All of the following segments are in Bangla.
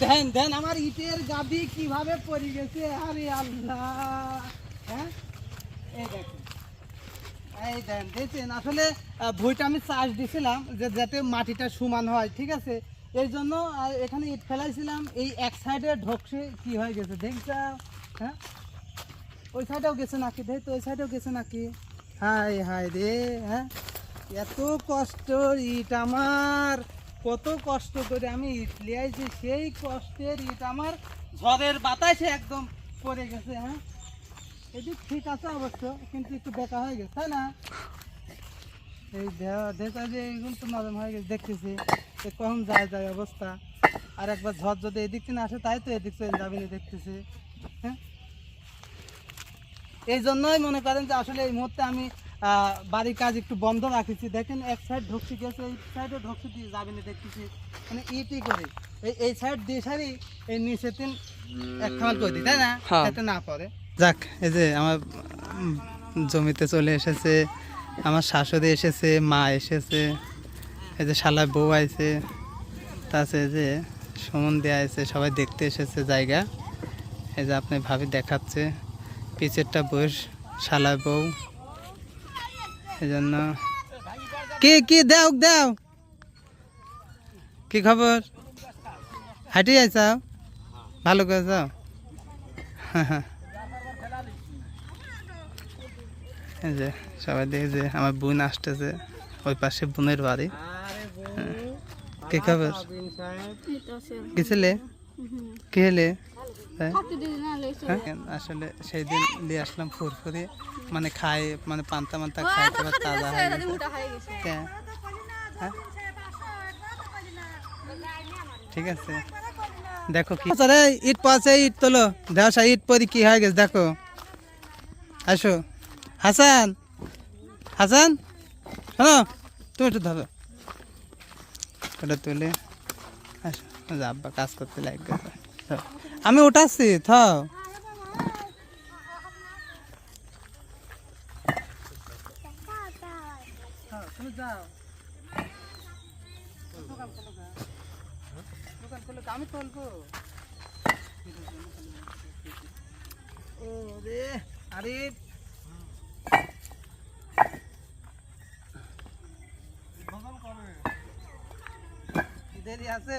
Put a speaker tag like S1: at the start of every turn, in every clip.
S1: দেন দেন আমার ইটের গাদি কীভাবে পড়ে গেছে? আরে আল্লাহ। হ্যাঁ? এই দেখেন, এই দেন দেখছেন? আসলে ভুঁইটা আমি চাষ দিছিলাম যে যাতে মাটিটা সমান হয়, ঠিক আছে? এই জন্য এখানে ইট ফেলাইছিলাম, এই এক সাইডে ঢকছে, কি হয়ে গেছে দেখছা হ্যাঁ? ওই সাইডেও গেছে নাকি? দেখ তো, ওই সাইডেও গেছে নাকি? হাই হাই রে হ্যাঁ? এত কষ্ট ইট আমার। কত কষ্ট করে আমি ইট লিয়াইছি সেই কষ্টের ইট আমার ঝড়ের বাতাসে একদম পড়ে গেছে হ্যাঁ? এদিক ঠিক আছে অবশ্য, কিন্তু একটু বেকা হয়ে গেছে না? এই দেখা যে এইগুলো তো নরম হয়ে গেছে, দেখতেছি কখন যায় যায় অবস্থা। আর একবার ঝড় যদি এদিক থেকে আসে, তাই তো এদিক চলে যাবে না দেখতেছি হ্যাঁ? এই জন্যই মনে করেন যে আসলে এই মুহূর্তে আমি বাড়ির কাজ একটু বন্ধ রাখেছি। দেখেন এক সাইড ঢুকছি গেছে এই সাইডে ঢুকছি দিয়ে যাবে না দেখতেছি। মানে ইটি করে। এই এই সাইড দিয়ে সারি এই নিচে তিন এক খামাল করে দিই তাই না?
S2: হ্যাঁ।
S1: যাতে না পড়ে। যাক এই যে আমার জমিতে চলে এসেছে আমার শাশুড়ি এসেছে মা এসেছে এই যে শালা বউ আইছে তাছে যে সুমন দেয়া আছে সবাই দেখতে এসেছে জায়গা। এই যে আপনি ভাবি দেখাচ্ছে পিছেরটা বয়স শালা বউ। এই জন্য কি কি দাও দাও কি খবর হাঁটি আইসাও ভালো করে যাও এই যে সবাই দেখে যে আমার বোন আসতেছে ওই পাশে বোনের বাড়ি হ্যাঁ। কি খবর গেছিলে কি হলে হ্যাঁ? হ্যাঁ, আসলে সেই দিন দিয়ে আসলাম ফুরফুরি মানে খাই মানে পান্তা মান্তা খাই তোমার তাজা হয়ে গেছে। হ্যাঁ। হ্যাঁ? ঠিক আছে। দেখো কি আরে ইট পাশে ইট তোলো। দেওয়া ইট পরি কি হয়ে গেছে দেখো। আসো। হাসান হাসান শোনো তুমি একটু ধরো। ওটা তুলে আসো। আব্বা কাজ করতে লাগবে। আমি উঠাচ্ছি থাও। আমি তুলবো ও রে আরে দেরি আছে?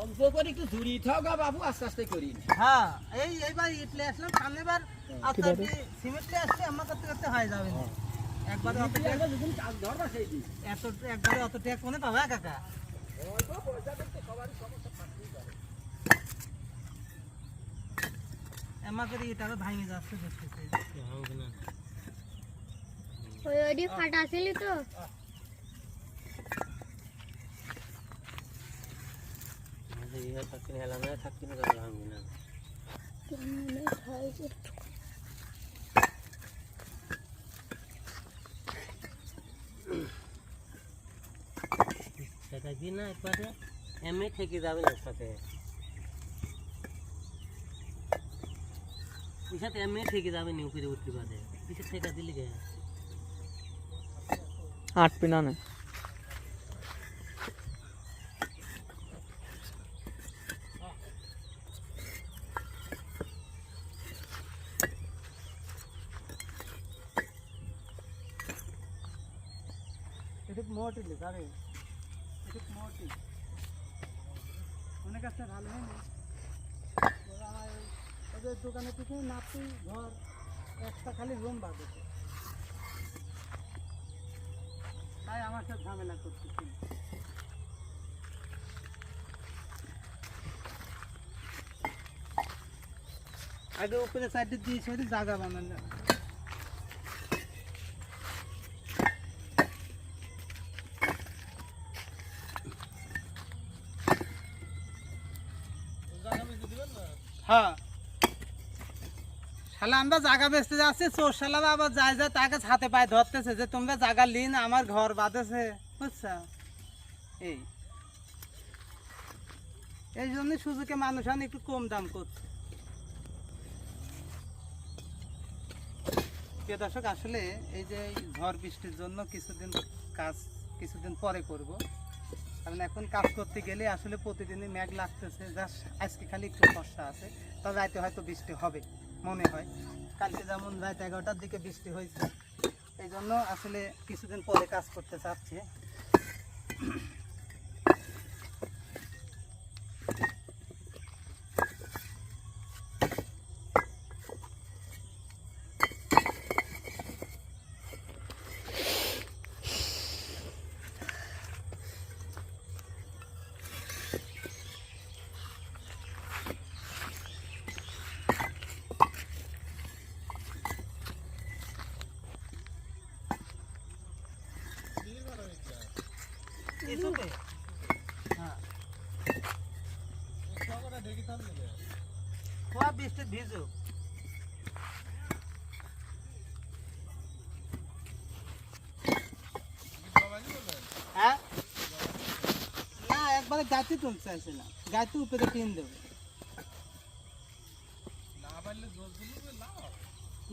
S2: অল্প করে একটু দূরি থাক বাবু আস্তে আস্তে করি।
S1: হ্যাঁ এই এইবার ইটলে আসলাম সামনে বার আস্তে আস্তে সিমেন্টলে আসছে আমার করতে করতে হয়ে যাবে। একবারে অত টাকা
S2: যখন কাজ ধরবা সেই
S1: এত একবারে অত টাকা কোনে পাবা কাকা আমাদের এটা ভাঙে যাচ্ছে দেখতেছে।
S3: ওই ওইটি ফাটা ছিল তো?
S2: সেটা কি না একবারে? এমনি থেকে যাবে না সাথে সাথে এমনি থেকে যাবে নি উপরে উঠতে পারে কিসের থেকে দিলি গে
S4: আট না
S1: मोटी ले सारे एक मोटी অনেক আছে, ভালো হয় না। ওদের দোকানে থেকে নাপি ঘর, একটা খালি রুম বাঁধেছে তাই আমার সাথে ঝামেলা করতেছি। আগে উপরে সাইডে দিয়ে সাইডে জায়গা বানানো হ্যাঁ। শালা, আমরা জায়গা যাচ্ছি, চোর শালারা আবার যায় তাকে পায়ে ধরতেছে যে, তোমরা জায়গা লিন, আমার ঘর বাঁধেছে। বুঝছ? এই। এই জন্য সুযোগে মানুষ একটু কম দাম করছে। দর্শক, আসলে এই যে ঝড় বৃষ্টির জন্য কিছুদিন কাজ, কিছুদিন পরে করব। কারণ এখন কাজ করতে গেলে আসলে প্রতিদিনই মেঘ লাগতেছে, জাস্ট আজকে খালি একটু বর্ষা আছে। তবে রাতে হয়তো বৃষ্টি হবে, মনে হয়। কালকে যেমন রাত এগারোটার দিকে বৃষ্টি হয়েছে এই জন্য আসলে কিছুদিন পরে কাজ করতে চাচ্ছি। কিছুতে হ্যাঁ বৃষ্টি না একবারে গাছে তুলতে না গাছে উপরে টিন দেবে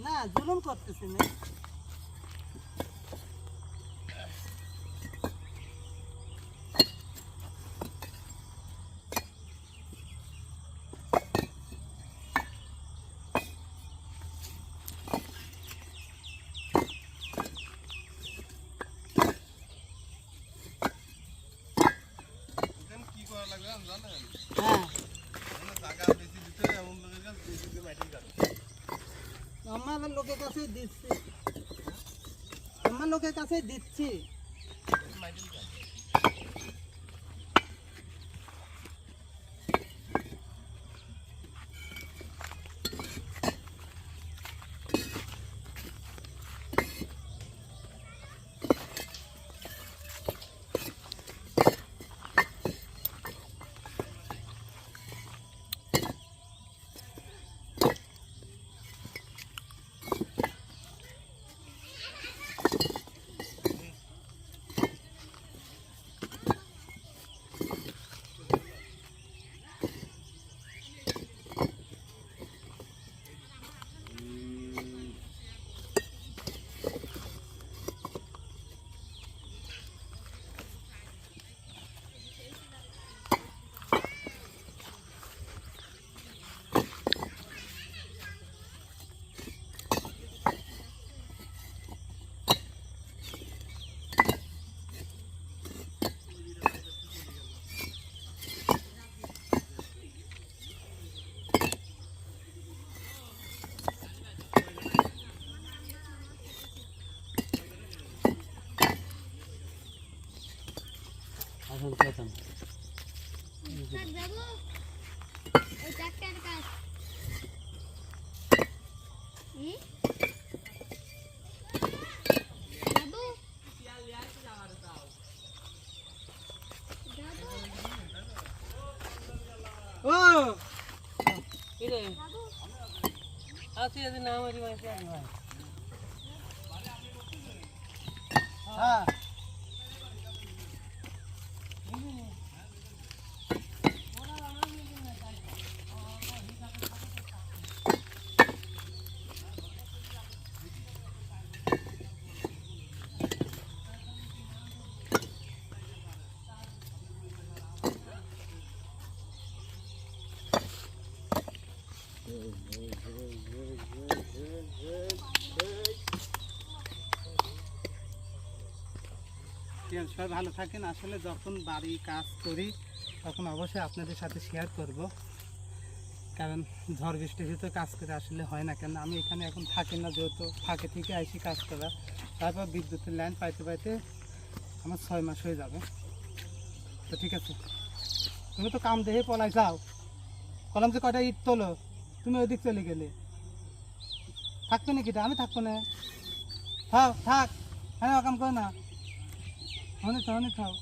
S1: না, জুলুম করতেছি না। আমার লোকের কাছে দিচ্ছি আমার লোকের কাছে দিচ্ছি
S2: কিরে?
S3: যাব?
S2: আছি না ভাই।
S1: হ্যাঁ। আছে, সবাই ভালো থাকেন। আসলে যখন বাড়ি কাজ করি তখন অবশ্যই আপনাদের সাথে শেয়ার করব। কারণ ঝড় বৃষ্টির ভিতরে কাজ করে আসলে হয় না কেন আমি এখানে এখন থাকি না যেহেতু ফাঁকে থেকে আইসি কাজ করা তারপর বিদ্যুতের লাইন পাইতে পাইতে আমার ছয় মাস হয়ে যাবে। তো ঠিক আছে। তুমি তো কাম দেখে পলাই যাও। কলাম যে কটা ইট তোলো? তুমি ওইদিক চলে গেলে। থাকতো নাকি? আমি থাকব না। থাক থাক। হ্যাঁ কাম করো না। হনে থাও হনে থাও